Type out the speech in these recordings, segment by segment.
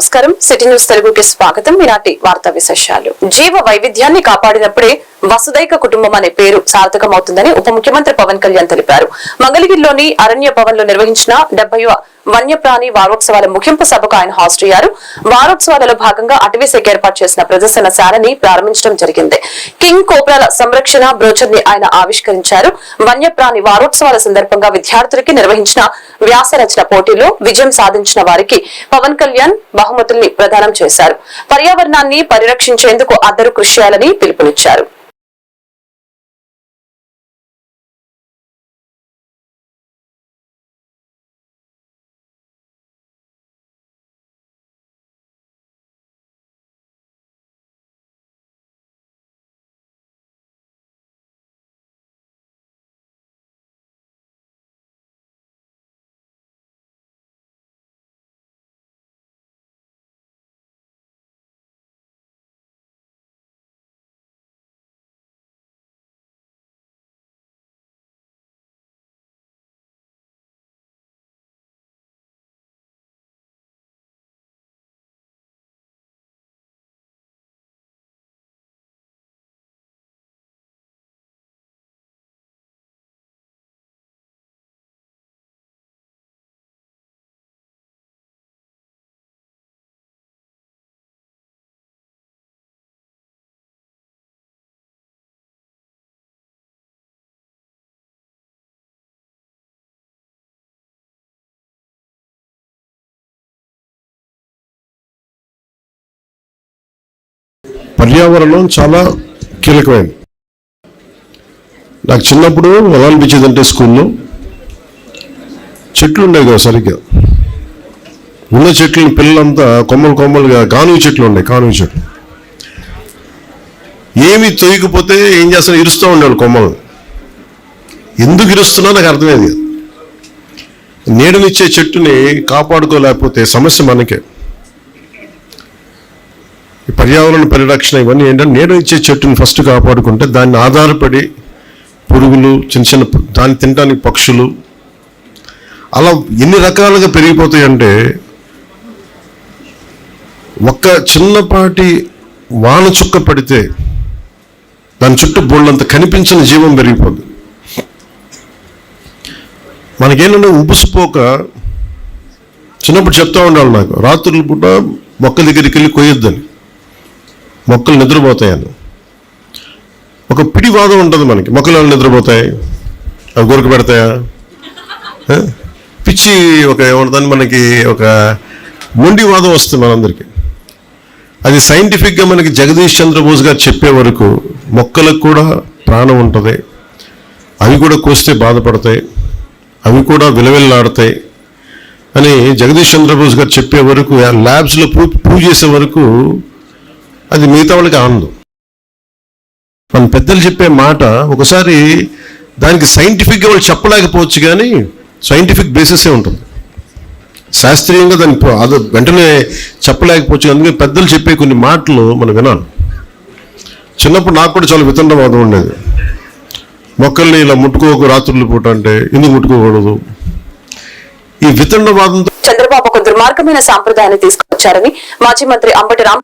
నమస్కారం. City news తెలుగుకి స్వాగతం. ఈనాటి వార్తా విశేషాలు. జీవ వైవిధ్యాన్ని కాపాడినప్పుడే వసుదైక కుటుంబం అనే పేరు సార్థకమవుతుందని ఉప ముఖ్యమంత్రి పవన్ కళ్యాణ్ తెలిపారు. మంగళగిరిలోని అరణ్య భవన్లో నిర్వహించిన డెబ్బైవ వన్యప్రాణి వారోత్సవాల ముగింపు సభకు ఆయన హాజరయ్యారు. వారోత్సవాలలో భాగంగా అటవీ శాఖ ఏర్పాటు చేసిన ప్రదర్శనశాలని ప్రారంభించడం జరిగింది. కింగ్ కోబ్రాల సంరక్షణ బ్రోచర్ని ఆయన ఆవిష్కరించారు. వన్యప్రాణి వారోత్సవాల సందర్భంగా విద్యార్థులకి నిర్వహించిన వ్యాస రచన పోటీలో విజయం సాధించిన వారికి పవన్ కళ్యాణ్ బహుమతుల్ని ప్రదానం చేశారు. పర్యావరణాన్ని పరిరక్షించేందుకు అందరూ కృషి చేయాలని పిలుపునిచ్చారు. పర్యావరణం చాలా కీలకమైనది నాకు చిన్నప్పుడు ఎలా అనిపించేది అంటే స్కూల్లో చెట్లు ఉండేవి కదా సరిగ్గా. ఉన్న చెట్లు పిల్లలంతా కొమ్మలు కొమ్మలుగా కానుగ చెట్లు ఉన్నాయి కానువి చెట్లు. ఏమి తొయ్యకపోతే ఏం చేస్తాను ఇరుస్తూ ఉండేవాళ్ళు కొమ్మలు. ఎందుకు ఇరుస్తున్నా నాకు అర్థమయ్యేది నీడనిచ్చే చెట్టుని కాపాడుకోలేకపోతే సమస్య మనకే. ఈ పర్యావరణ పరిరక్షణ ఇవన్నీ ఏంటంటే నేను ఇచ్చే చెట్టుని ఫస్ట్ కాపాడుకుంటే దాన్ని ఆధారపడి పురుగులు చిన్న చిన్న దాన్ని తినడానికి పక్షులు అలా ఎన్ని రకాలుగా పెరిగిపోతాయంటే ఒక్క చిన్నపాటి వాన చుక్క పడితే దాని చుట్టూ బోళ్ళంత కనిపించిన జీవం పెరిగిపోతుంది మనకేంటంటే ఉబుసుపోక చిన్నప్పుడు చెప్తా ఉండాలి నాకు రాత్రులు పూట మొక్క దగ్గరికి వెళ్ళి కొయ్యొద్దని. మొక్కలు నిద్రపోతాయని. ఒక పిడివాదం ఉంటుంది మనకి. మొక్కలు ఎలా నిద్రపోతాయి? అవి గురక పెడతాయా? పిచ్చి ఒక ఏమంటుందని మనకి ఒక మొండివాదం వస్తుంది మనందరికీ. అది సైంటిఫిక్గా మనకి జగదీష్ చంద్రబోస్ గారు చెప్పే వరకు మొక్కలకు కూడా ప్రాణం ఉంటుంది. అవి కూడా కోస్తే బాధపడతాయి. అవి కూడా విలవిల్లాడతాయి. అని జగదీష్ చంద్రబోస్ గారు చెప్పే వరకు ఆ ల్యాబ్స్లో ప్రూవ్ ప్రూవ్ చేసే వరకు అది మిగతా వాళ్ళకి ఆనందం. మన పెద్దలు చెప్పే మాట ఒకసారి దానికి సైంటిఫిక్గా వాళ్ళు చెప్పలేకపోవచ్చు కానీ సైంటిఫిక్ బేసిసే ఉంటుంది. శాస్త్రీయంగా దాన్ని అది వెంటనే చెప్పలేకపోవచ్చు అందుకే పెద్దలు చెప్పే కొన్ని మాటలు మనం వినాలి. చిన్నప్పుడు నాకు కూడా చాలా వితండవాదం ఉండేది. మొక్కల్ని ఇలా ముట్టుకోకు రాత్రులు పూట అంటే ఎందుకు ముట్టుకోకూడదు? ఈ వితండవాదంతో చంద్రబాబు ఒక దుర్మార్గమైన సాంప్రదాయాన్ని తీసుకొచ్చారని మాజీ మంత్రి అంబటి రామ్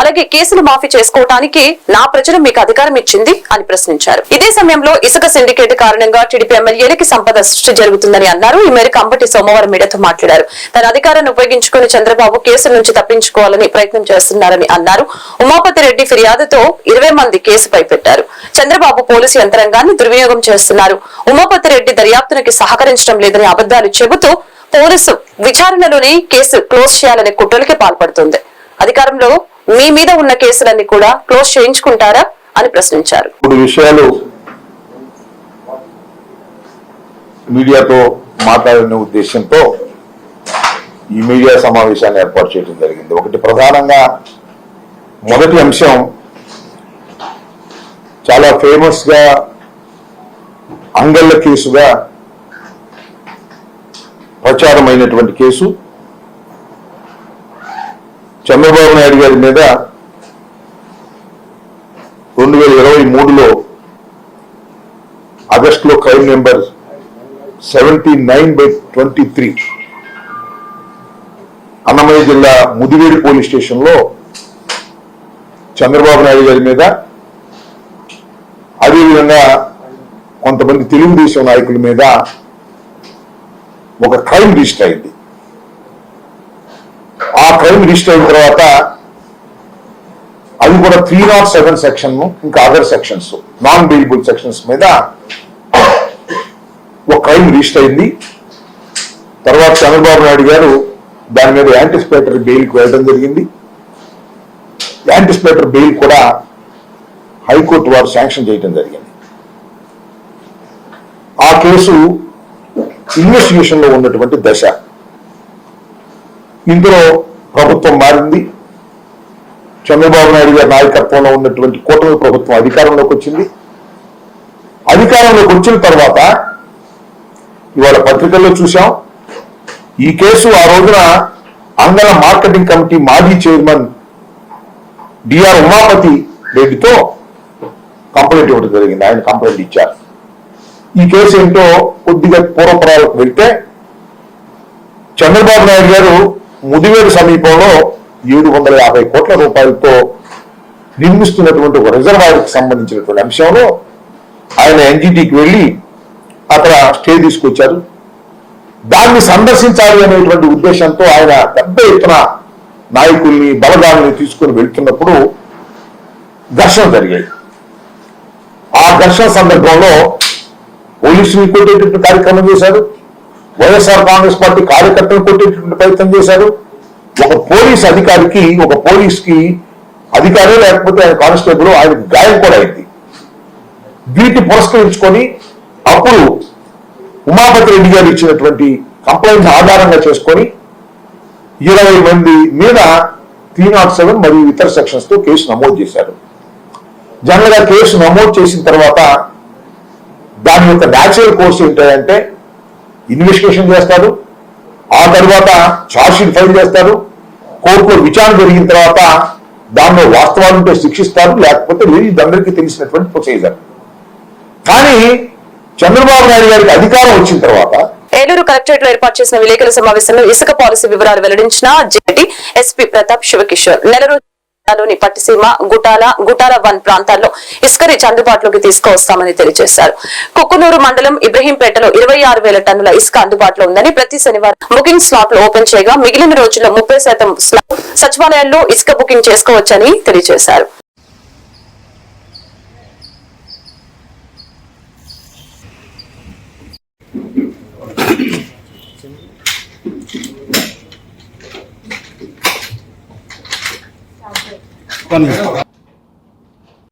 అలాగే కేసులు మాఫీ చేసుకోవటానికి నా ప్రజలు మీకు అధికారం ఇచ్చింది అని ప్రశ్నించారు. ఇదే సమయంలో ఇసుక సిండికేట్ కారణంగా టీడీపీ ఎమ్మెల్యేలకి సంపద సృష్టి జరుగుతుందని అన్నారు. ఈ మేరకు అంబటి సోమవారం మీడియాతో మాట్లాడారు. తన అధికారాన్ని ఉపయోగించుకుని చంద్రబాబు కేసు నుంచి తప్పించుకోవాలని ప్రయత్నం చేస్తున్నారని అన్నారు. ఉమాపతి రెడ్డి ఫిర్యాదుతో ఇరవై మంది కేసుపై పెట్టారు చంద్రబాబు పోలీసు యంత్రాంగాన్ని దుర్వినియోగం చేస్తున్నారు. ఉమాపతి రెడ్డి దర్యాప్తునికి సహకరించడం లేదని అబద్దాలు చెబుతూ పోలీసు విచారణలోనే కేసు క్లోజ్ చేయాలనే కుట్రలకి పాల్పడుతుంది. అధికారంలో మీ మీద ఉన్న కేసులన్నీ కూడా క్లోజ్ చేయించుకుంటారా అని ప్రశ్నించారు. ఇప్పుడు విషయాలు మీడియాతో మాట్లాడిన ఉద్దేశంతో ఈ మీడియా సమావేశాన్ని ఏర్పాటు చేయడం జరిగింది. ఒకటి ప్రధానంగా మొదటి అంశం చాలా ఫేమస్గా అంగళ్ళ కేసుగా ప్రచారమైనటువంటి కేసు. చంద్రబాబు నాయుడు గారి మీద రెండు వేల ఇరవై మూడులో ఆగస్టులో crime number seventy nine by twenty three Annamayya జిల్లా ముదివేడి పోలీస్ స్టేషన్లో చంద్రబాబు నాయుడు గారి మీద అదేవిధంగా కొంతమంది తెలుగుదేశం నాయకుల మీద ఒక క్రైమ్ రిజిస్టర్ అయింది. ఆ క్రైమ్ రిజిస్టర్ అయిన తర్వాత అది కూడా త్రీ నాట్ సెవెన్ సెక్షన్ ఇంకా other sections non bailable sections మీద ఒక క్రైమ్ రిజిస్టర్ అయింది. తర్వాత చంద్రబాబు నాయుడు గారు దాని మీద యాంటిసిపేటరీ బెయిల్కి వెళ్ళడం జరిగింది. యాంటిసిపేటరీ బెయిల్ కూడా హైకోర్టు వారు శాంక్షన్ చేయడం జరిగింది. ఆ కేసు ఇన్వెస్టిగేషన్లో ఉన్నటువంటి దశ. ఇందులో ప్రభుత్వం మారింది. చంద్రబాబు నాయుడు గారి నాయకత్వంలో ఉన్నటువంటి కూటమి ప్రభుత్వం అధికారంలోకి వచ్చింది. అధికారంలోకి వచ్చిన తర్వాత ఇవాళ పత్రికల్లో చూసాం ఈ కేసు ఆ రోజున అంగళ మార్కెటింగ్ కమిటీ మాజీ చైర్మన్ డిఆర్ ఉమాపతి రెడ్డితో కంప్లైంట్ ఇవ్వడం జరిగింది. ఆయన కంప్లైంట్ ఇచ్చారు. ఈ కేసు ఏంటో కొద్దిగా పూర్వపరాలకు వెళ్తే చంద్రబాబు నాయుడు గారు ముదివేడు సమీపంలో ఏడు వందల యాభై కోట్ల రూపాయలతో నిర్మిస్తున్నటువంటి ఒక రిజర్వాయర్కి సంబంధించినటువంటి అంశంలో ఆయన ఎన్జిటికి వెళ్ళి అక్కడ స్టే తీసుకొచ్చారు. దాన్ని సందర్శించాలి అనేటువంటి ఉద్దేశంతో ఆయన పెద్ద ఎత్తున నాయకుల్ని బలగాల్ని తీసుకొని వెళ్తున్నప్పుడు ఘర్షణ జరిగాయి. ఆ ఘర్షణ సందర్భంలో పోలీసులు కొట్టేటటువంటి కార్యక్రమం చేశారు. వైఎస్ఆర్ కాంగ్రెస్ పార్టీ కార్యకర్తలు కొట్టేటువంటి ప్రయత్నం చేశారు. ఒక పోలీస్ అధికారికి ఒక పోలీస్కి అధికారి లేకపోతే ఆయన కానిస్టేబుల్ ఆయన గాయం కూడా అయింది. వీటిని పురస్కరించుకొని అప్పుడు ఉమాపతి రెడ్డి గారు ఇచ్చినటువంటి కంప్లైంట్ ఆధారంగా చేసుకొని ఇరవై మంది మీద త్రీ నాట్ సెవెన్ మరియు ఇతర సెక్షన్స్తో కేసు నమోదు చేశారు. జనరల్గా కేసు నమోదు చేసిన తర్వాత దాని యొక్క న్యాచురల్ కోర్స్ ఏంటంటే ఇన్వెస్టిగేషన్ చేస్తారు ఆ తర్వాత ఛార్జ్షీట్ ఫైల్ చేస్తారు కోర్టులో విచారణ జరిగిన తర్వాత దానిలో వాస్తవాలు ఉంటే శిక్షిస్తారు లేకపోతే లేదు అందరికీ తెలిసినటువంటి ప్రొసీజర్ కానీ చంద్రబాబు నాయుడు గారికి అధికారం వచ్చిన తర్వాత ఏలూరు కలెక్టరేట్లో ఏర్పాటు చేసిన విలేకరుల సమావేశంలో ఇసుక పాలసీ వివరాలు వెల్లడించిన జేడి ఎస్పీ ప్రతాప్ శివకిషోర్. నెల రోజుల్లోని పట్టిసీమ గుటాల గుటాల వన్ ప్రాంతాల్లో ఇసుక రీచ్ అందుబాటులోకి తీసుకువస్తామని తెలియజేశారు. కుక్కునూరు మండలం ఇబ్రహీంపేటలో ఇరవై ఆరు వేల టన్నుల ఇసుక అందుబాటులో ఉందని ప్రతి శనివారం బుకింగ్ స్లాట్లు ఓపెన్ చేయగా మిగిలిన రోజుల్లో ముప్పై శాతం సచివాలయాల్లో ఇసుక బుకింగ్ చేసుకోవచ్చని తెలియజేశారు.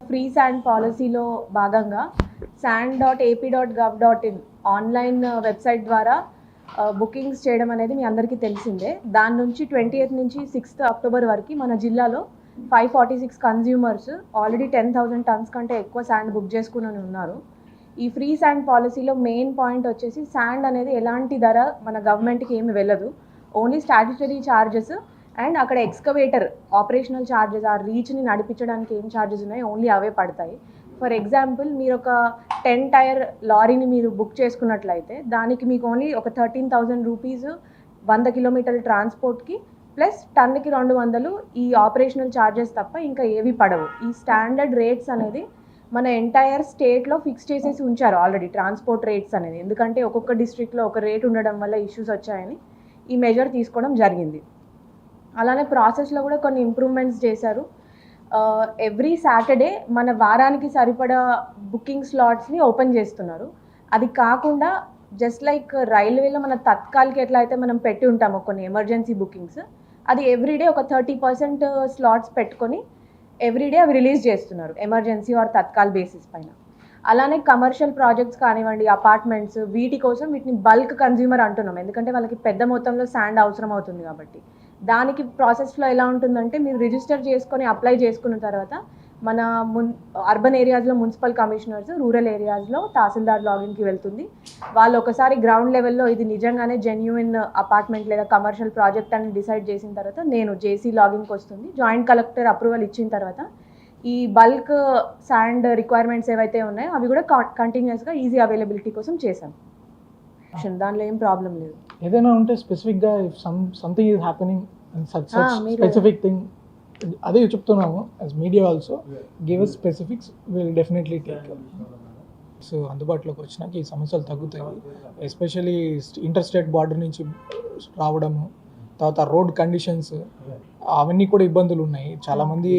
ఫ్రీ శాండ్ పాలసీలో భాగంగా sand dot AP dot gov dot in online uh, website ద్వారా uh, బుకింగ్స్ చేయడం అనేది మీ అందరికీ తెలిసిందే. దాని నుంచి ట్వంటీ ఎయిత్ నుంచి సిక్స్త్ అక్టోబర్ వరకు మన జిల్లాలో five forty six consumers already ten thousand tons కంటే ఎక్కువ శాండ్ బుక్ చేసుకుని ఉన్నారు. ఈ ఫ్రీ శాండ్ పాలసీలో మెయిన్ పాయింట్ వచ్చేసి శాండ్ అనేది ఎలాంటి ధర మన గవర్నమెంట్కి ఏమి వెళ్ళదు. ఓన్లీ స్టాట్యుటరీ ఛార్జెస్ అండ్ అక్కడ ఎక్స్కవేటర్ ఆపరేషనల్ ఛార్జెస్ ఆ రీచ్ని నడిపించడానికి ఏం ఛార్జెస్ ఉన్నాయి ఓన్లీ అవే పడతాయి. ఫర్ ఎగ్జాంపుల్ మీరు ఒక టెన్ టైర్ లారీని మీరు బుక్ చేసుకున్నట్లయితే దానికి మీకు ఓన్లీ ఒక థర్టీన్ థౌజండ్ రూపీస్ వంద కిలోమీటర్ల ట్రాన్స్పోర్ట్కి ప్లస్ టన్కి రెండు వందలు ఈ ఆపరేషనల్ ఛార్జెస్ తప్ప ఇంకా ఏవి పడవు. ఈ స్టాండర్డ్ రేట్స్ అనేది మన ఎంటైర్ స్టేట్లో ఫిక్స్ చేసేసి ఉంచారు ఆల్రెడీ ట్రాన్స్పోర్ట్ రేట్స్ అనేది. ఎందుకంటే ఒక్కొక్క డిస్ట్రిక్ట్లో ఒక రేట్ ఉండడం వల్ల ఇష్యూస్ వచ్చాయని ఈ మెజర్ తీసుకోవడం జరిగింది. అలానే ప్రాసెస్లో కూడా కొన్ని ఇంప్రూవ్మెంట్స్ చేశారు. ఎవ్రీ సాటర్డే మన వారానికి సరిపడా బుకింగ్ స్లాట్స్ని ఓపెన్ చేస్తున్నారు. అది కాకుండా జస్ట్ లైక్ రైల్వేలో మన తత్కాల్కి ఎట్లా అయితే మనం పెట్టి ఉంటామో కొన్ని ఎమర్జెన్సీ బుకింగ్స్ అది ఎవ్రీడే ఒక థర్టీ పర్సెంట్ స్లాట్స్ పెట్టుకొని ఎవ్రీడే అవి రిలీజ్ చేస్తున్నారు ఎమర్జెన్సీ ఆర్ తత్కాల్ బేసిస్ పైన. అలానే కమర్షియల్ ప్రాజెక్ట్స్ కానివ్వండి అపార్ట్మెంట్స్ వీటి కోసం వీటిని బల్క్ కన్జ్యూమర్ అంటున్నాం. ఎందుకంటే వాళ్ళకి పెద్ద మొత్తంలో శాండ్ అవసరం అవుతుంది కాబట్టి. దానికి ప్రాసెస్లో ఎలా ఉంటుందంటే మీరు రిజిస్టర్ చేసుకొని అప్లై చేసుకున్న తర్వాత మన మున్ అర్బన్ ఏరియాస్లో మున్సిపల్ కమిషనర్స్ రూరల్ ఏరియాస్లో తహసీల్దార్ లాగిన్కి వెళ్తుంది. వాళ్ళు ఒకసారి గ్రౌండ్ లెవెల్లో ఇది నిజంగానే జెన్యున్ అపార్ట్మెంట్ లేదా కమర్షియల్ ప్రాజెక్ట్ అని డిసైడ్ చేసిన తర్వాత నేను జేసీ లాగిన్కి వస్తుంది. జాయింట్ కలెక్టర్ అప్రూవల్ ఇచ్చిన తర్వాత ఈ బల్క్ శాండ్ రిక్వైర్మెంట్స్ ఏవైతే ఉన్నాయో అవి కూడా కంటిన్యూస్గా ఈజీ అవైలబిలిటీ కోసం చేశాం. దానిలో ఏం ప్రాబ్లం లేదు. ఏదైనా ఉంటే స్పెసిఫిక్గా if some something is happening such మీరు- specific thing అదే చెప్తున్నాము as media also give us specifics will definitely take so అందుబాటులోకి వచ్చినాక ఈ సమస్యలు తగ్గుతాయి. ఎస్పెషలీ ఇంటర్ స్టేట్ బార్డర్ నుంచి రావడము తర్వాత రోడ్ కండిషన్స్ అవన్నీ కూడా ఇబ్బందులు ఉన్నాయి. చాలామంది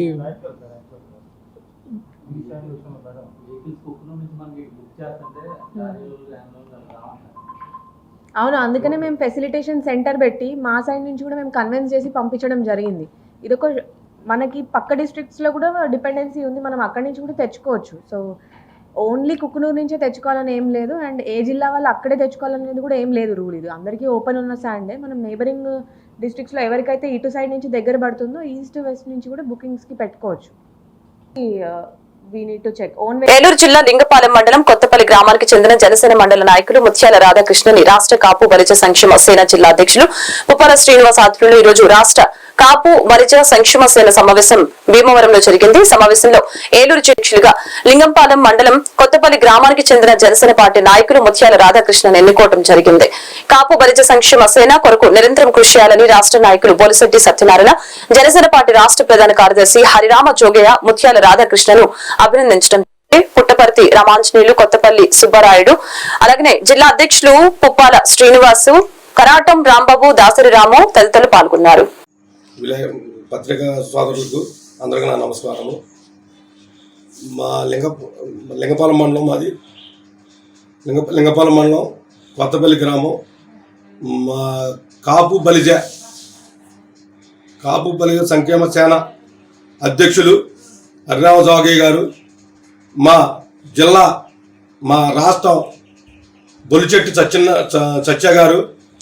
అవును అందుకనే మేము ఫెసిలిటేషన్ సెంటర్ పెట్టి మా సైడ్ నుంచి కూడా మేము కన్విన్స్ చేసి పంపించడం జరిగింది. ఇదొక మనకి పక్క డిస్ట్రిక్ట్స్లో కూడా డిపెండెన్సీ ఉంది మనం అక్కడి నుంచి కూడా తెచ్చుకోవచ్చు. సో ఓన్లీ కుక్కునూరు నుంచే తెచ్చుకోవాలని ఏం లేదు అండ్ ఏ జిల్లా వాళ్ళు అక్కడే తెచ్చుకోవాలనేది కూడా ఏం లేదు రూల్ ఇది. అందరికీ ఓపెన్ ఉన్న శాండే మనం నేబరింగ్ డిస్ట్రిక్ట్స్లో ఎవరికైతే ఇటు సైడ్ నుంచి దగ్గర పడుతుందో ఈస్ట్ వెస్ట్ నుంచి కూడా బుకింగ్స్కి పెట్టుకోవచ్చు. ఏలూరు జిల్లా లింగపాలెం మండలం కొత్తపల్లి గ్రామానికి చెందిన జనసేన మండల నాయకులు ముత్యాల రాధాకృష్ణని రాష్ట్ర కాపు బలిజ సంక్షేమ సేన జిల్లా అధ్యక్షులు ఉపాల శ్రీనివాస్ ఆధ్వర్యంలో ఈ రోజు రాష్ట్ర కాపు వరిజ సంక్షేమ సేన సమావేశం భీమవరంలో జరిగింది. సమావేశంలో ఏలూరు అధ్యక్షులుగా లింగంపాలెం మండలం కొత్తపల్లి గ్రామానికి చెందిన జనసేన పార్టీ నాయకులు ముత్యాల రాధాకృష్ణను ఎన్నుకోవడం జరిగింది. కాపు వరిజ సంక్షేమ సేన కొరకు నిరంతరం కృషి చేయాలని రాష్ట్ర నాయకులు బొలిశెట్టి సత్యనారాయణ జనసేన పార్టీ రాష్ట్ర ప్రధాన కార్యదర్శి హరిరామ జోగయ్య ముత్యాల రాధాకృష్ణను అభినందించడం పుట్టపర్తి రామాంజనేయులు కొత్తపల్లి సుబ్బారాయుడు అలాగనే జిల్లా అధ్యక్షులు పుప్పాల శ్రీనివాసు కరాటం రాంబాబు దాసరి రాము తదితరులు పాల్గొన్నారు. పత్రికా సోదరులకు అందరికీ నా నమస్కారము. మా లింగ లింగపాలెం మండలం మాది. లింగ లింగపాలెం మండలం కొత్తపల్లి గ్రామం. మా కాపు బలిజ కాపు బలిజ సంక్షేమ సేన అధ్యక్షులు హరిరామ జాగయ్య గారు మా జిల్లా మా రాష్ట్రం బొలిచెట్టి సత్యన్న సత్య గారు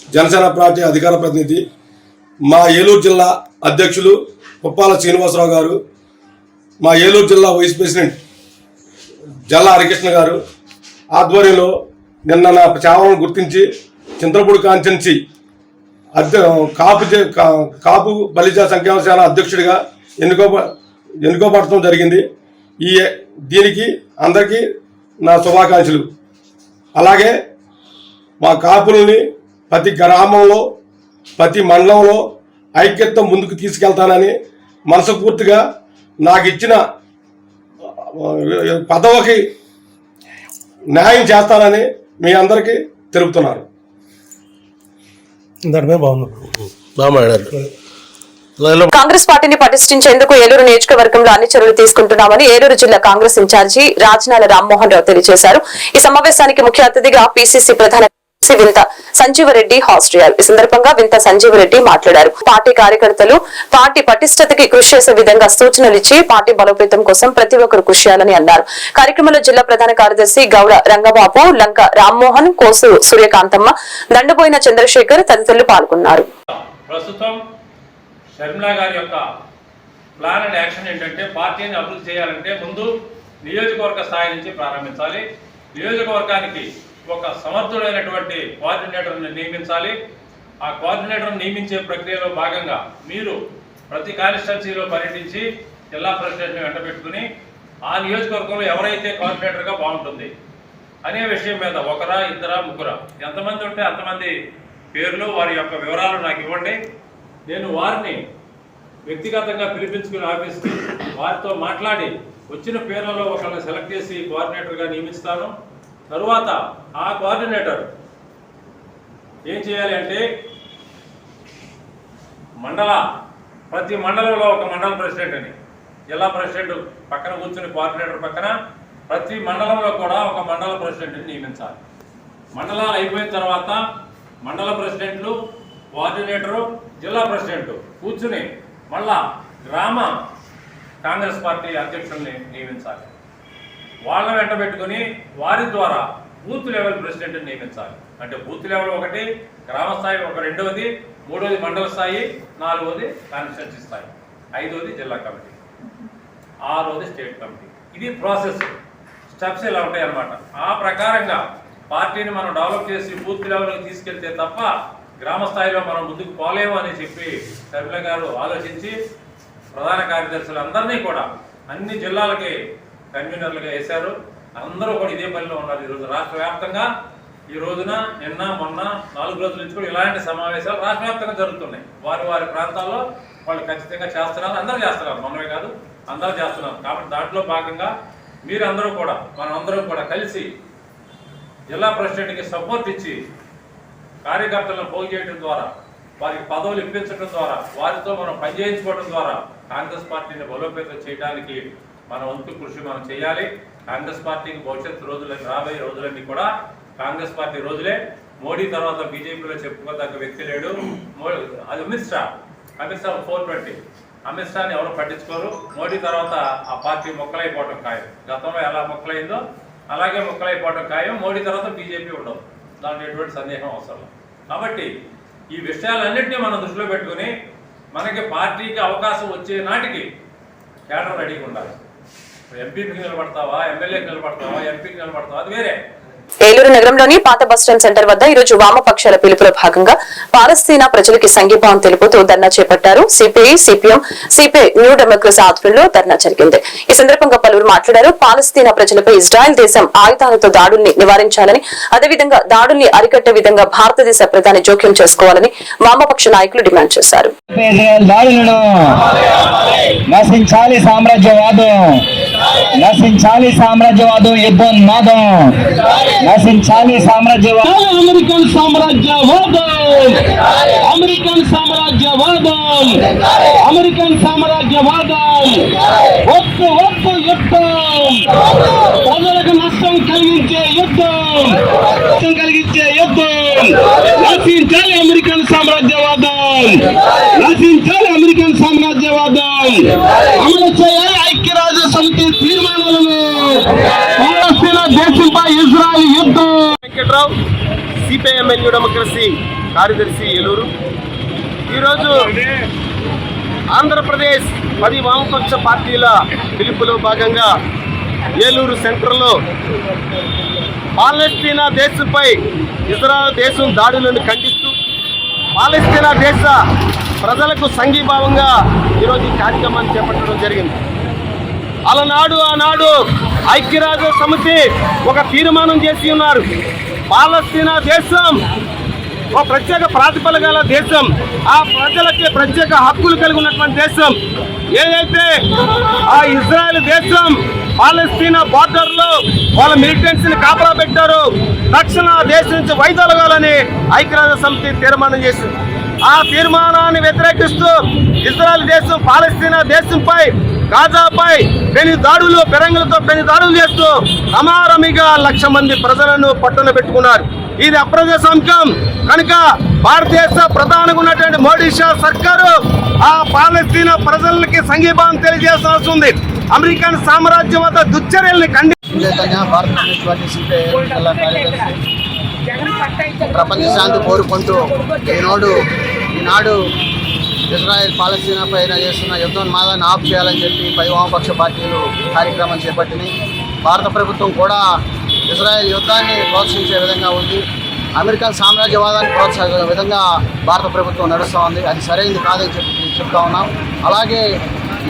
జనసేన పార్టీ అధికార ప్రతినిధి మా ఏలూరు జిల్లా అధ్యక్షులు కుప్పాల శ్రీనివాసరావు గారు మా ఏలూరు జిల్లా వైస్ ప్రెసిడెంట్ జల్లా హరికృష్ణ గారు ఆధ్వర్యంలో నిన్న నా సేవలను గుర్తించి చింతలపూడి కాన్స్టెన్సీ అధ్య కాపు కాపు బలిజ సంక్షేమ సేన అధ్యక్షుడిగా ఎన్నుకో ఎన్నుకోబడటం జరిగింది. ఈ దీనికి అందరికీ నా శుభాకాంక్షలు. అలాగే మా కాపులని ప్రతి గ్రామంలో ప్రతి మండలంలో ఐక్యత ముందుకు తీసుకెళ్తానని మనస్ఫూర్తిగా నాకు ఇచ్చిన పదవికి న్యాయం చేస్తానని మీ అందరికీ తెలుపుతున్నాను. దాని బాగుంది. కాంగ్రెస్ పార్టీని పటిష్ఠించేందుకు ఏలూరు నియోజకవర్గంలో అన్ని చర్యలు తీసుకుంటున్నామని ఏలూరు జిల్లా Congress in charge Rajanala Rammohan Rao తెలియజేశారు. ఈ సమావేశానికి ముఖ్య అతిథిగా పీసీసీ ప్రధాన వింత సంజీవరెడ్డి హాస్టల్ ఈ సందర్భంగా వింత సంజీవరెడ్డి మాట్లాడారు. పార్టీ కార్యకర్తలు పార్టీ పటిష్టతకి కృషి చేసే విధంగా సూచనలు ఇచ్చి పార్టీ బలోపేతం కోసం ప్రతి ఒక్కరు కృషి చేయాలని అన్నారు. కార్యక్రమంలో జిల్లా ప్రధాన కార్యదర్శి గౌడ రంగబాబు లంక రామ్మోహన్ కోసు సూర్యకాంతమ్మ దండుబోయిన చంద్రశేఖర్ తదితరులు పాల్గొన్నారు. ప్రస్తుతం షర్మిలా గారి యొక్క ప్లాన్ అండ్ యాక్షన్ ఏంటంటే పార్టీని అభివృద్ధి చేయాలంటే ముందు నియోజకవర్గ స్థాయి నుంచి ప్రారంభించాలి. నియోజకవర్గానికి ఒక సమర్థుడైనటువంటి కోఆర్డినేటర్ని నియమించాలి. ఆ కోఆర్డినేటర్ని నియమించే ప్రక్రియలో భాగంగా మీరు ప్రతి కాన్స్టిట్యున్సీలో పర్యటించి జిల్లా ప్రెసిడెంట్ని వెంట పెట్టుకుని ఆ నియోజకవర్గంలో ఎవరైతే కోఆర్డినేటర్గా బాగుంటుంది అనే విషయం మీద ఒకరా ఇద్దరా ముగ్గురా ఎంతమంది ఉంటే అంతమంది పేర్లు వారి యొక్క వివరాలు నాకు ఇవ్వండి. నేను వారిని వ్యక్తిగతంగా పిలిపించుకుని ఆఫీస్కి వారితో మాట్లాడి వచ్చిన పేర్లలో ఒకరిని సెలెక్ట్ చేసి కోఆర్డినేటర్గా నియమిస్తాను. తరువాత ఆ కోఆర్డినేటర్ ఏం చేయాలి అంటే మండల ప్రతి మండలంలో ఒక మండల ప్రెసిడెంట్ అని. జిల్లా ప్రెసిడెంట్ పక్కన కూర్చుని కోఆర్డినేటర్ పక్కన ప్రతి మండలంలో కూడా ఒక మండల ప్రెసిడెంట్ని నియమించాలి. మండలాలు అయిపోయిన తర్వాత మండల ప్రెసిడెంట్లు కోఆర్డినేటరు జిల్లా ప్రెసిడెంట్ కూర్చుని మళ్ళా గ్రామ కాంగ్రెస్ పార్టీ అధ్యక్షుల్ని నియమించాలి. వాళ్ళని వెంట పెట్టుకుని వారి ద్వారా బూత్ లెవెల్ ప్రెసిడెంట్ని నియమించాలి. అంటే బూత్ లెవెల్ ఒకటి గ్రామ స్థాయి ఒక రెండవది మూడవది మండల స్థాయి నాలుగవది కాన్స్టిట్యూన్సీ స్థాయి ఐదవది జిల్లా కమిటీ ఆరోది స్టేట్ కమిటీ. ఇది ప్రాసెస్. స్టెప్స్ ఇలా ఉంటాయి అన్నమాట ఆ ప్రకారంగా పార్టీని మనం డెవలప్ చేసి బూత్ లెవెల్కి తీసుకెళ్తే తప్ప గ్రామ స్థాయిలో మనం ముందుకు పోలేము అని చెప్పి శర్మిల గారు ఆలోచించి ప్రధాన కార్యదర్శులందరినీ కూడా అన్ని జిల్లాలకి కన్వీనర్లుగా వేశారు. అందరూ కూడా ఇదే పనిలో ఉన్నారు ఈరోజు. రాష్ట్ర వ్యాప్తంగా ఈ రోజున నిన్న మొన్న నాలుగు రోజుల నుంచి కూడా ఇలాంటి సమావేశాలు రాష్ట్ర వ్యాప్తంగా జరుగుతున్నాయి. వారి వారి ప్రాంతాల్లో వాళ్ళు ఖచ్చితంగా చేస్తున్నారు. అందరూ చేస్తున్నారు. మనమే కాదు అందరూ చేస్తున్నారు. కాబట్టి దాంట్లో భాగంగా మీరందరూ కూడా మనం అందరం కూడా కలిసి జిల్లా ప్రెసిడెంట్కి సపోర్ట్ ఇచ్చి కార్యకర్తలను పోగు చేయడం ద్వారా వారికి పదవులు ఇప్పించడం ద్వారా వారితో మనం పనిచేయించుకోవడం ద్వారా కాంగ్రెస్ పార్టీని బలోపేతం చేయడానికి మన వంతు కృషి మనం చేయాలి. కాంగ్రెస్ పార్టీకి భవిష్యత్తు రోజులన్నీ రాబోయే రోజులన్నీ కూడా కాంగ్రెస్ పార్టీ రోజులే. మోడీ తర్వాత బీజేపీలో చెప్పుకోదగ్గ వ్యక్తి లేడు. అది అమిత్ షా. అమిత్ షా ఫోర్ ట్వంటీ అమిత్ షాని ఎవరు పట్టించుకోరు? మోడీ తర్వాత ఆ పార్టీ మొక్కలైపోవటం ఖాయం. గతంలో ఎలా మొక్కలైందో అలాగే మొక్కలైపోవటం ఖాయం. మోడీ తర్వాత బీజేపీ ఉండదు. దాంట్లో ఎటువంటి సందేహం అవసరం. కాబట్టి ఈ విషయాలన్నింటినీ మనం దృష్టిలో పెట్టుకుని మనకి పార్టీకి అవకాశం వచ్చే నాటికి కేటర్ రెడీగా ఉండాలి. ఎంపీకి నిలబడతావా ఎమ్మెల్యేకి నిలబడతావా ఎంపీకి నిలబడతావా అది వేరే. ఏలూరు నగరంలోని పాత బస్టాండ్ సెంటర్ వద్ద ఈరోజు వామపక్షాల పిలుపులో భాగంగా పాలస్తీనా ప్రజలకి సంఘీభావం తెలుపుతూ ధర్నా చేపట్టారు. CPI CPM CPI New Democracy ఆధ్వర్యంలో ధర్నా జరిగింది. ఈ సందర్భంగా పలువురు మాట్లాడారు. పాలస్తీనా ప్రజలపై ఇజ్రాయెల్ దేశం ఆయుధాలతో దాడుల్ని నివారించాలని అదేవిధంగా దాడుల్ని అరికట్టే విధంగా భారతదేశ ప్రధాని జోక్యం చేసుకోవాలని వామపక్ష నాయకులు డిమాండ్ చేశారు. నశించాలి సామ్రాజ్యవాదం. నశించాలి సామ్రాజ్యవాదం యుద్ధోన్మాదం నశించాలి సామ్రాజ్యవాదం అమెరికన్ సామ్రాజ్యవాదం అమెరికన్ సామ్రాజ్యవాదం అమెరికన్ సామ్రాజ్యవాదం వద్దు వద్దు యుద్ధం ప్రజలకు నష్టం కలిగించే యుద్ధం నష్టం కలిగించే యుద్ధం నశించాలి అమెరికన్ సామ్రాజ్యవాదం నశించాలి అమెరికన్ సామ్రాజ్యవాదం అమలు చేయాలి ఐక్యరాజ్య సమితి తీర్మానాలను పాలస్తీనా దేశంపై ఇజ్రాయెల్ యుద్ధం. వెంకట్రావు సిపిఐఎంఎన్ డెమోక్రసీ కార్యదర్శి ఏలూరు. ఈరోజు ఆంధ్రప్రదేశ్ పది వామపక్ష పార్టీల పిలుపులో భాగంగా ఏలూరు సెంటర్లో పాలస్తీనా దేశంపై ఇజ్రాయల్ దేశం దాడులను ఖండి పాలస్తీనా దేశ ప్రజలకు సంఘీభావంగా ఈరోజు ఈ కార్యక్రమాన్ని చేపట్టడం జరిగింది. అలనాడు ఆనాడు ఐక్యరాజ్య సమితి ఒక తీర్మానం చేసి ఉన్నారు. పాలస్తీనా దేశం ఒక ప్రత్యేక ప్రాతిపల గల దేశం. ఆ ప్రజలకి ప్రత్యేక హక్కులు కలిగి ఉన్నటువంటి దేశం. ఏదైతే ఆ ఇజ్రాయెల్ దేశం పాలస్తీనా బార్డర్లో వాళ్ళ మిలిటెంట్స్ని కాపలా పెట్టారు. తక్షణ దేశం నుంచి వైదొలగాలని ఐక్యరాజ్య సమితి తీర్మానం చేసింది. ఆ తీర్మానాన్ని వ్యతిరేకిస్తూ ఇజ్రాయెల్ దేశం పాలస్తీనా దేశంపై గాజాపై పెను దాడులు పెరంగులతో పెను దాడులు చేస్తూ అమారమిగా లక్ష మంది ప్రజలను పట్టున పెట్టుకున్నారు. ఇది అప్రజాస్వామికం కనుక భారతదేశ ప్రధానంగా ఉన్నటువంటి మోడీ షా సర్కారు ఆ పాలస్తీనా ప్రజలకి సంఘీభావం తెలియజేయాల్సిన ఉంది. అమెరికన్ సామ్రాజ్యవాద దుశ్చర్యల్ని ఖండి పార్టీ ప్రపంచ శాంతి కోరుకుంటూ ఈనాడు ఈనాడు ఇజ్రాయెల్ పాలస్తీనా పైన చేస్తున్న మాదాన్ని ఆఫ్ చేయాలని చెప్పి పై వామపక్ష పార్టీలు కార్యక్రమం చేపట్టినాయి. భారత ప్రభుత్వం కూడా ఇజ్రాయెల్ యుద్ధాన్ని ప్రోత్సహించే విధంగా ఉంది. అమెరికన్ సామ్రాజ్యవాదాన్ని ప్రోత్సహించే విధంగా భారత ప్రభుత్వం నడుస్తూ ఉంది. అది సరైనది కాదని చెప్పి చెప్తా ఉన్నాం. అలాగే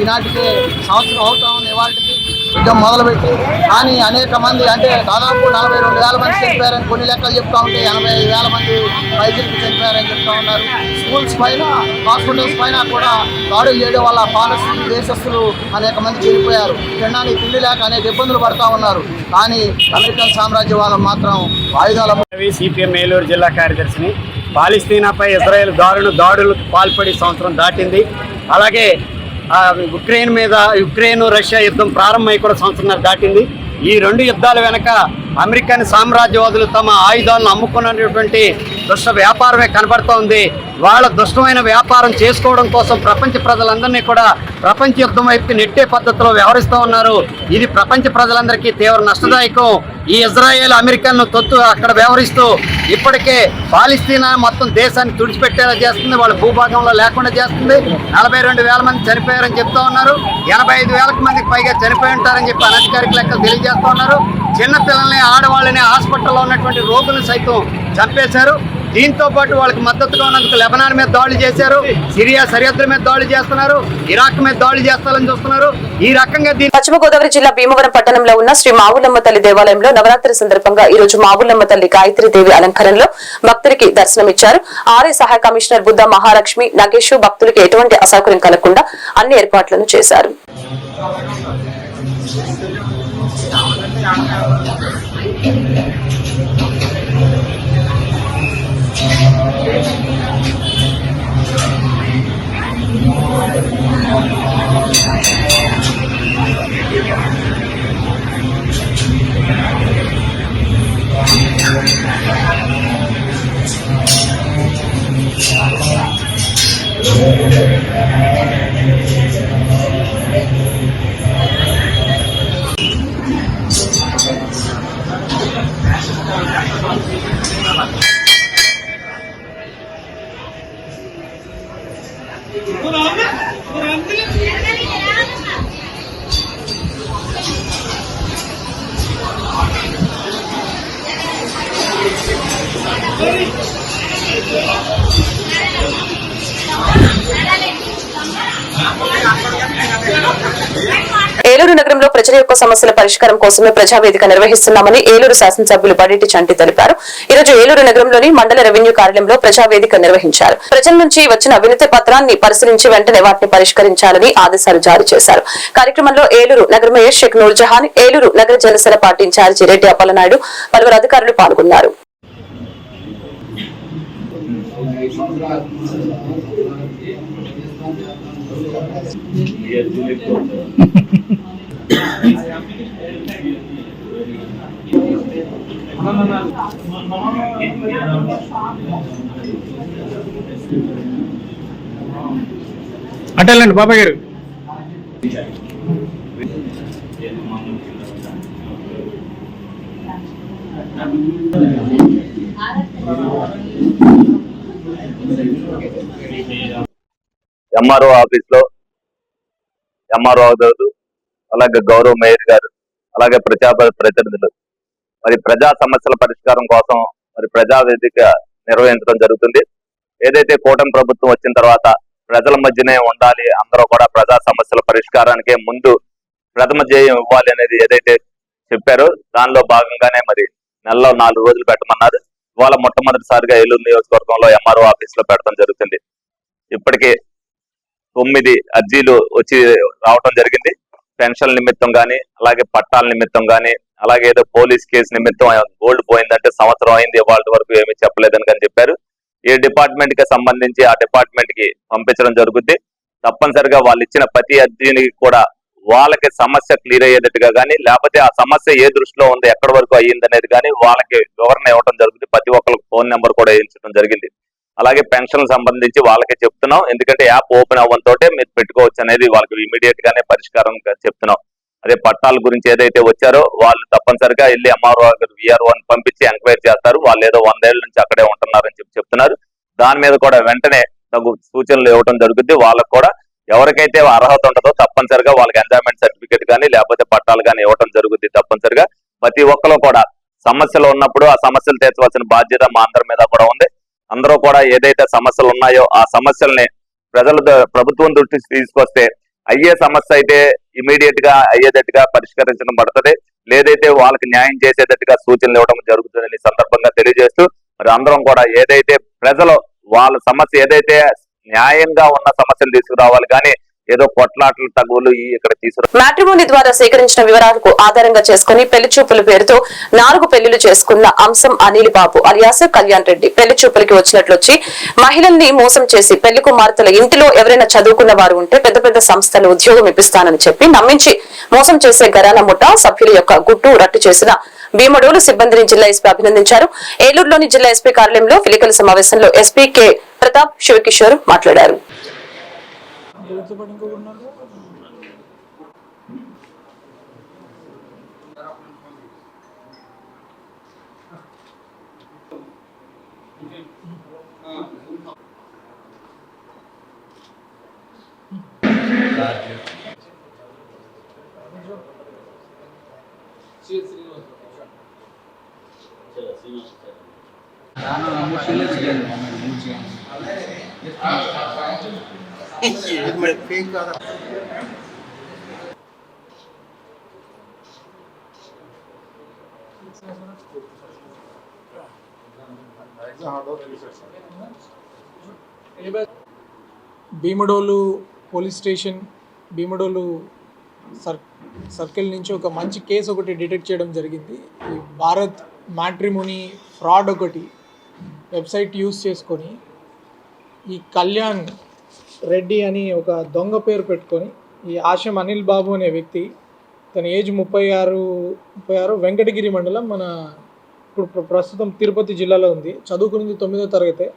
ఈనాటికి సంవత్సరం అవుతా ఉంది ఇవాటికి యుద్ధం మొదలుపెట్టి. కానీ అనేక మంది అంటే దాదాపు నలభై రెండు వేల మంది చనిపోయారని కొన్ని లెక్కలు చెప్తా ఉంటే ఎనభై ఐదు వేల మంది వైద్యులకు చనిపోయారని చెప్తా ఉన్నారు. స్కూల్స్ పైన హాస్పిటల్స్ పైన కూడా దాడులు చేయడం వల్ల పాలసీ దేశస్తులు అనేక మంది చనిపోయారు. తినడానికి తిండి లేక అనేక ఇబ్బందులు పడతా ఉన్నారు. కానీ అమెరికన్ సామ్రాజ్యవాదం మాత్రం ఆయుధాల సిపిఎం ఏలూరు జిల్లా కార్యదర్శిని. పాలిస్తీనాపై ఇజ్రాయెల్ దారుణ దాడులకు పాల్పడి సంవత్సరం దాటింది. అలాగే ఉక్రెయిన్ మీద ఉక్రెయిన్ రష్యా యుద్ధం ప్రారంభమై కూడా సంవత్సరం దాటింది. ఈ రెండు యుద్ధాల వెనక అమెరికన్ సామ్రాజ్యవాదులు తమ ఆయుధాలను అమ్ముకున్నటువంటి దుష్ట వ్యాపారమే కనబడుతోంది. వాళ్ళ దుష్టమైన వ్యాపారం చేసుకోవడం కోసం ప్రపంచ ప్రజలందరినీ కూడా ప్రపంచ యుద్ధం వైపు నెట్టే పద్ధతిలో వ్యవహరిస్తూ ఉన్నారు. ఇది ప్రపంచ ప్రజలందరికీ తీవ్ర నష్టదాయకం. ఈ ఇజ్రాయెల్ అమెరికాను తొత్తు అక్కడ వ్యవహరిస్తూ ఇప్పటికే పాలిస్తీనా మొత్తం దేశాన్ని తుడిచిపెట్టేలా చేస్తుంది. వాళ్ళ భూభాగంలో లేకుండా చేస్తుంది. నలభై రెండు వేల మంది చనిపోయారని చెప్తా ఉన్నారు. ఎనభై ఐదు వేలకు మందికి పైగా చనిపోయి ఉంటారని చెప్పి అనధికారిక లెక్కలు తెలియజేస్తూ ఉన్నారు. చిన్న పిల్లల్ని ఆడవాళ్ళని హాస్పిటల్లో ఉన్నటువంటి రోగులను సైతం చంపేశారు. దీంతో పాటు వాళ్ళకి మద్దతుగా ఉన్నందుకు లెబనాన్ మీద దాడులు చేశారు. సిరియా సరిహద్దుల మీద దాడులు చేస్తున్నారు. ఇరాక్ మీద దాడులు చేస్తారని చూస్తున్నారు. ఈ రకంగా పశ్చిమ గోదావరి జిల్లా భీమవరం పట్టణంలో ఉన్న శ్రీ మావులమ్మ తల్లి దేవాలయంలో నవరాత్రి సందర్భంగా ఈ రోజు మావులమ్మ తల్లి గాయత్రి దేవి అలంకరణలో భక్తులకి దర్శనమిచ్చారు ఆర్ఏ సహాయ కమిషనర్ బుద్ధ మహాలక్ష్మి నగేష్ భక్తులకి ఎటువంటి అసౌకర్యం కలగకుండా అన్ని ఏర్పాట్లను చేశారు. जाना है సమస్యల పరిష్కారం కోసమే ప్రజావేదిక నిర్వహిస్తున్నామని ఏలూరు శాసనసభ్యులు బడిటి చంటి తెలిపారు. ఈ రోజు ఏలూరు నగరంలోని మండల రెవెన్యూ కార్యాలయంలో ప్రజావేదిక నిర్వహించారు. ప్రజల నుంచి వచ్చిన వినతి పత్రాన్ని పరిశీలించి వెంటనే వాటిని పరిష్కరించాలని ఆదేశాలు జారీ చేశారు. కార్యక్రమంలో ఏలూరు నగర మేయర్ షేక్ నూర్ జహాన్ ఏలూరు నగర Janasena party in charge Reddy Appalanaidu పలువురు అధికారులు పాల్గొన్నారు. అటెళ్ళండి బాబాయ్ గారు. ఎంఆర్ఓ ఆఫీస్లో ఎంఆర్ఓ గారు అలాగే గౌరవ మేయర్ గారు అలాగే ప్రజా ప్రతినిధులు. మరి ప్రజా సమస్యల పరిష్కారం కోసం మరి ప్రజా వేదిక నిర్వహించడం జరుగుతుంది. ఏదైతే కూటమి ప్రభుత్వం వచ్చిన తర్వాత ప్రజల మధ్యనే ఉండాలి అందరూ కూడా ప్రజా సమస్యల పరిష్కారానికే ముందు ప్రథమ జయం ఇవ్వాలి అనేది ఏదైతే చెప్పారో దానిలో భాగంగానే మరి నెలలో నాలుగు రోజులు పెట్టమన్నారు. ఇవాళ మొట్టమొదటిసారిగా ఏలూరు నియోజకవర్గంలో ఎంఆర్ఓ ఆఫీస్లో పెట్టడం జరుగుతుంది. ఇప్పటికే తొమ్మిది అర్జీలు వచ్చి రావటం జరిగింది. పెన్షన్ నిమిత్తం కానీ అలాగే పట్టాల నిమిత్తం కానీ అలాగే ఏదో పోలీస్ కేసు నిమిత్తం గోల్డ్ పోయిందంటే సంవత్సరం అయింది ఇవాళ వరకు ఏమీ చెప్పలేదని కానీ చెప్పారు. ఈ డిపార్ట్మెంట్కి సంబంధించి ఆ డిపార్ట్మెంట్కి పంపించడం జరుగుద్ది. తప్పనిసరిగా వాళ్ళు ఇచ్చిన ప్రతి అర్జీని కూడా వాళ్ళకి సమస్య క్లియర్ అయ్యేటట్టుగా కానీ లేకపోతే ఆ సమస్య ఏ దృష్టిలో ఉంది ఎక్కడి వరకు అయ్యింది అనేది కానీ వాళ్ళకి వివరణ ఇవ్వడం జరుగుతుంది ప్రతి ఒక్కరికి ఫోన్ నెంబర్ కూడా వేయించడం జరిగింది. అలాగే పెన్షన్ సంబంధించి వాళ్ళకే చెప్తున్నాం. ఎందుకంటే యాప్ ఓపెన్ అవ్వడంతో మీరు పెట్టుకోవచ్చు అనేది వాళ్ళకి ఇమీడియట్ గానే పరిష్కారం చెప్తున్నాం. అదే పట్టాల గురించి ఏదైతే వచ్చారో వాళ్ళు తప్పనిసరిగా వెళ్ళి ఎంఆర్ఓ విఆర్ఓ పంపించి ఎంక్వైరీ చేస్తారు. వాళ్ళు ఏదో వందేళ్ళ నుంచి అక్కడే ఉంటున్నారని చెప్పి చెప్తున్నారు. దాని మీద కూడా వెంటనే తగు సూచనలు ఇవ్వడం జరుగుతుంది వాళ్ళకు కూడా ఎవరికైతే అర్హత ఉంటుందో తప్పనిసరిగా వాళ్ళకి ఎంజాయ్మెంట్ సర్టిఫికేట్ కానీ లేకపోతే పట్టాలు కానీ ఇవ్వడం జరుగుతుంది తప్పనిసరిగా. ప్రతి ఒక్కరు కూడా సమస్యలు ఉన్నప్పుడు ఆ సమస్యలు తీర్చవలసిన బాధ్యత మా అందరి మీద కూడా ఉంది. అందరూ కూడా ఏదైతే సమస్యలు ఉన్నాయో ఆ సమస్యల్ని ప్రజల ద- ప్రభుత్వం దృష్టికి తీసుకొస్తే అయ్యే సమస్య అయితే ఇమీడియట్గా అయ్యేటట్టుగా పరిష్కరించడం పడుతుంది. లేదైతే వాళ్ళకి న్యాయం చేసేటట్టుగా సూచనలు ఇవ్వడం జరుగుతుందని సందర్భంగా తెలియజేస్తూ మరి అందరం కూడా ఏదైతే ప్రజలు వాళ్ళ సమస్య ఏదైతే న్యాయంగా ఉన్న సమస్యలు తీసుకురావాలి కానీ ఏదో కొట్లాటలు తగులు ఇక్కడ తీసుకు మ్యాట్రిమోని ద్వారా సేకరించిన వివరాలకు ఆధారంగా చేసుకుని పెళ్ళి చూపుల పేరుతో నాలుగు పెళ్ళిలు చేసుకున్న అంశం అనిల్ బాబు అలియాస్ కళ్యాణ్ రెడ్డి పెళ్ళి చూపులకి వచ్చినట్లు వచ్చి మహిళల్ని మోసం చేసి పెళ్ళి కుమార్తెల ఇంటిలో ఎవరైనా చదువుకున్న వారు ఉంటే పెద్ద పెద్ద సంస్థలు ఉద్యోగం ఇప్పిస్తానని చెప్పి నమ్మించి మోసం చేసే గరాల ముఠా సభ్యుల యొక్క గుట్టు రట్టు చేసిన భీమడోలు సిబ్బందిని జిల్లా ఎస్పీ అభినందించారు. ఏలూరులోని జిల్లా ఎస్పీ కార్యాలయంలో విలేకరుల సమావేశంలో ఎస్పీ కె. ప్రతాప్ శివకిషోర్ మాట్లాడారు. డేట్తో పాటు ఇంకొక ఉన్నారు ನಾನು ಮೂರು ಮೂರು Bhimadolu police station Bhimadolu sir circle నుంచి ఒక మంచి కేసు ఒకటి డిటెక్ట్ చేయడం జరిగింది. ఈ భారత్ మ్యాట్రిమోనీ ఫ్రాడ్ ఒకటి వెబ్సైట్ యూస్ చేసుకొని ఈ కళ్యాణ్ రెడ్డి అని ఒక దొంగ పేరు పెట్టుకొని ఈ ఆశం అనిల్ బాబు అనే వ్యక్తి తన ఏజ్ ముప్పై ఆరు ముప్పై ఆరు వెంకటగిరి మండలం మన ఇప్పుడు ప్ర- ప్రస్తుతం తిరుపతి జిల్లాలో ఉంది. చదువుకునేది తొమ్మిదో తరగతే.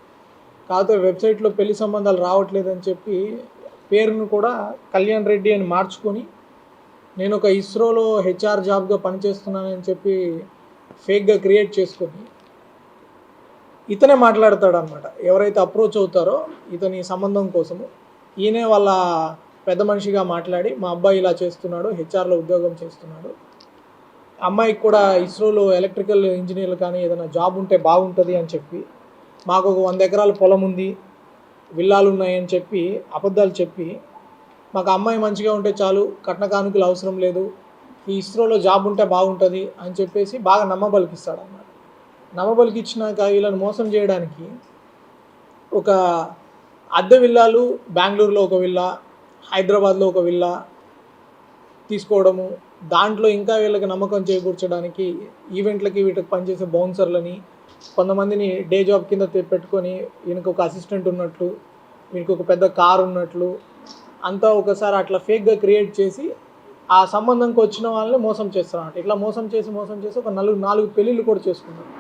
కాకపోతే వెబ్సైట్లో పెళ్ళి సంబంధాలు రావట్లేదని చెప్పి పేరును కూడా కళ్యాణ్ రెడ్డి అని మార్చుకొని నేను ఒక ఇస్రోలో హెచ్ఆర్ జాబ్గా పనిచేస్తున్నానని చెప్పి ఫేక్గా క్రియేట్ చేసుకొని ఇతనే మాట్లాడతాడు అనమాట ఎవరైతే అప్రోచ్ అవుతారో ఇతని సంబంధం కోసము. ఈయనే వాళ్ళ పెద్ద మనిషిగా మాట్లాడి మా అబ్బాయి ఇలా చేస్తున్నాడు హెచ్ఆర్లో ఉద్యోగం చేస్తున్నాడు. అమ్మాయికి కూడా ఇస్రోలో ఎలక్ట్రికల్ ఇంజనీర్లు కానీ ఏదైనా జాబ్ ఉంటే బాగుంటుంది అని చెప్పి మాకు ఒక వంద ఎకరాల పొలం ఉంది విల్లాలు ఉన్నాయని చెప్పి అబద్ధాలు చెప్పి మాకు అమ్మాయి మంచిగా ఉంటే చాలు కట్న కానుకలు అవసరం లేదు ఈ ఇస్రోలో జాబ్ ఉంటే బాగుంటుంది అని చెప్పేసి బాగా నమ్మబలికిస్తాడు అన్నమాట నమ్మబలికిచ్చినాక వీళ్ళని మోసం చేయడానికి ఒక అద్దె విల్లాలు బెంగళూరులో ఒక విల్లా హైదరాబాద్లో ఒక విల్లా తీసుకోవడము దాంట్లో ఇంకా వీళ్ళకి నమ్మకం చేకూర్చడానికి ఈవెంట్లకి వీటికి పనిచేసే బౌన్సర్లని కొంతమందిని డే జాబ్ కింద పెట్టుకొని ఈయనకు ఒక అసిస్టెంట్ ఉన్నట్లు వీనికి ఒక పెద్ద కార్ ఉన్నట్లు అంతా ఒకసారి అట్లా ఫేక్గా క్రియేట్ చేసి ఆ సంబంధంకి వచ్చిన వాళ్ళని మోసం చేస్తారన్నమాట ఇట్లా మోసం చేసి మోసం చేసి ఒక నలుగు నాలుగు పెళ్ళిళ్ళు కూడా చేసుకున్నారు.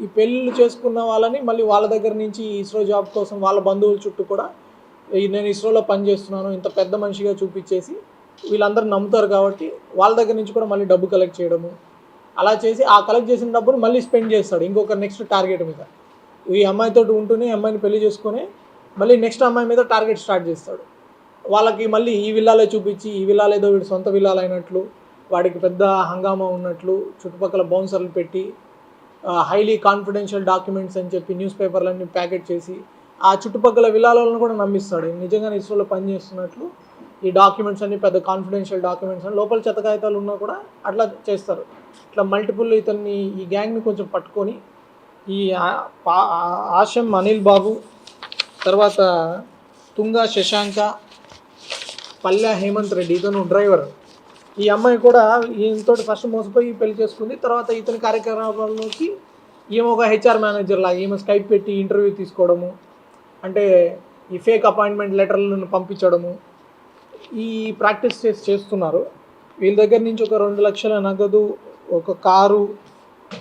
ఈ పెళ్ళిళ్ళు చేసుకున్న వాళ్ళని మళ్ళీ వాళ్ళ దగ్గర నుంచి ఈ ఇస్రో జాబ్ కోసం వాళ్ళ బంధువుల చుట్టూ కూడా నేను ఇస్రోలో పనిచేస్తున్నాను ఇంత పెద్ద మనిషిగా చూపించేసి వీళ్ళందరూ నమ్ముతారు కాబట్టి వాళ్ళ దగ్గర నుంచి కూడా మళ్ళీ డబ్బు కలెక్ట్ చేయడము. అలా చేసి ఆ కలెక్ట్ చేసిన డబ్బును మళ్ళీ స్పెండ్ చేస్తాడు ఇంకొక నెక్స్ట్ టార్గెట్ మీద. ఈ అమ్మాయితో ఉంటూనే అమ్మాయిని పెళ్ళి చేసుకొని మళ్ళీ నెక్స్ట్ అమ్మాయి మీద టార్గెట్ స్టార్ట్ చేస్తాడు. వాళ్ళకి మళ్ళీ ఈ విల్లాలే చూపించి ఈ విల్లాలు ఏదో వీడి సొంత విల్లాలు అయినట్లు వాడికి పెద్ద హంగామా ఉన్నట్లు చుట్టుపక్కల బౌన్సర్లు పెట్టి హైలీ కాన్ఫిడెన్షియల్ డాక్యుమెంట్స్ అని చెప్పి న్యూస్ పేపర్లన్నీ ప్యాకెట్ చేసి ఆ చుట్టుపక్కల విలాలను కూడా నమ్మిస్తాడు. నిజంగా నిజంగానే ఇస్రోలో పనిచేస్తున్నట్లు ఈ డాక్యుమెంట్స్ అన్ని పెద్ద కాన్ఫిడెన్షియల్ డాక్యుమెంట్స్ అని లోపల చెత్త కాగితాలు ఉన్నా కూడా అట్లా చేస్తారు. ఇట్లా మల్టిపుల్ ఇతన్ని ఈ గ్యాంగ్ని కొంచెం పట్టుకొని ఈ ఆశం అనిల్ బాబు తర్వాత తుంగ శశాంక పల్లె హేమంత్ రెడ్డి ఇతను డ్రైవర్ ఈ అమ్మాయి కూడా ఈయనతో ఫస్ట్ మోసపోయి పెళ్ళి చేసుకుంది. తర్వాత ఇతని కార్యక్రమాల్లోకి ఈమె ఒక హెచ్ఆర్ మేనేజర్లా ఈమె స్కైప్ పెట్టి ఇంటర్వ్యూ తీసుకోవడము అంటే ఈ ఫేక్ అపాయింట్మెంట్ లెటర్లను పంపించడము ఈ ప్రాక్టీస్ చేసి చేస్తున్నారు. వీళ్ళ దగ్గర నుంచి ఒక రెండు లక్షల నగదు ఒక కారు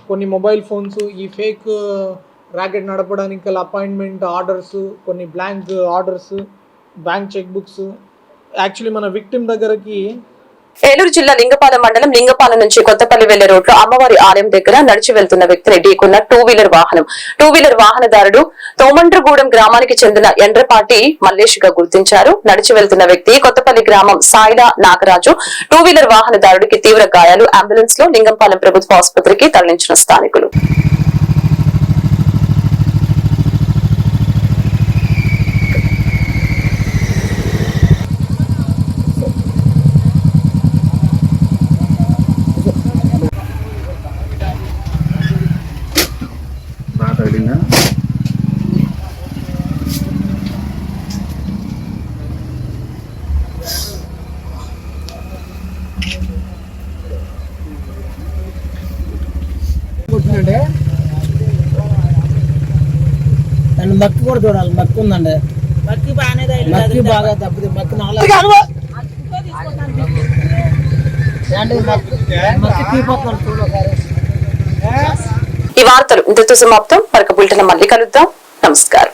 కొన్ని మొబైల్ ఫోన్స్ ఈ ఫేక్ ర్యాకెట్ నడపడానికి గల అపాయింట్మెంట్ ఆర్డర్స్ కొన్ని blank orders bank cheque books. Actually మన విక్టిమ్ దగ్గరకి ఏలూరు జిల్లా లింగపాలెం మండలం లింగపాలెం నుంచి కొత్తపల్లి వెళ్ళే రోడ్లో అమ్మవారి ఆలయం దగ్గర నడిచి వెళ్తున్న వ్యక్తిని ఢీకున్న టూ వీలర్ వాహనం. టూ వీలర్ వాహనదారుడు తోమండ్రగూడెం గ్రామానికి చెందిన ఎండ్రపాటి మల్లేష్గా గుర్తించారు. నడిచి వెళ్తున్న వ్యక్తి కొత్తపల్లి గ్రామం సాయిల నాగరాజు. టూ వీలర్ వాహనదారుడికి తీవ్ర గాయాలు. అంబులెన్స్లో లింగంపాలెం ప్రభుత్వ ఆసుపత్రికి తరలించిన స్థానికులు కొట్టినండి అండ్ మక్కి కూడా చూడాలి. మక్కి ఉందండి. మక్కి బాగానే మక్కి బాగా తప్పితే మక్కి నాలుగు మక్కి ఈ వార్తలు ఇంతతో సమాప్తం. మరొక బులెటిన్ మళ్ళీ కలుద్దాం. నమస్కారం.